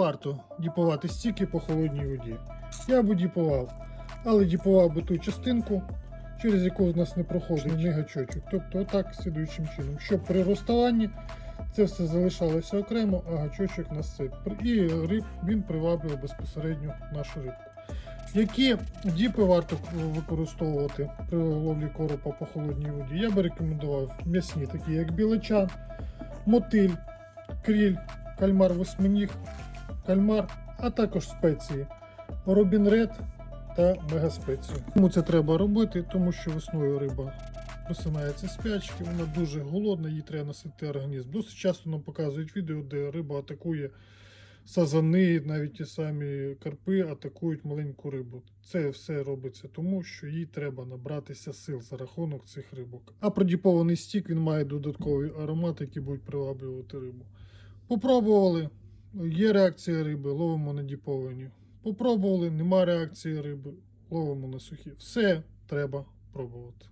варто діпувати стільки по холодній воді. Я би діпував, але діпував би ту частинку, через яку в нас не проходить ні гачочок. Тобто отак слідуючим чином, щоб при розставанні це все залишалося окремо, а гачочок на це. І риб він приваблював безпосередньо нашу рибку. Які діпи варто використовувати при ловлі коропа по холодній воді? Я би рекомендував м'ясні, такі як біличан, мотиль, кріль, кальмар восьминіг, кальмар, а також спеції Робін Ред та мегаспеції. Чому це треба робити? Тому що весною риба просинається спячки, вона дуже голодна, їй треба насити організм. Досить часто нам показують відео, де риба атакує сазани, навіть ті самі карпи атакують маленьку рибу. Це все робиться тому, що їй треба набратися сил за рахунок цих рибок. А продіпований стік він має додатковий аромат, який будуть приваблювати рибу. Попробували, є реакція риби, ловимо на діповані. Попробували, нема реакції риби, ловимо на сухі. Все треба пробувати.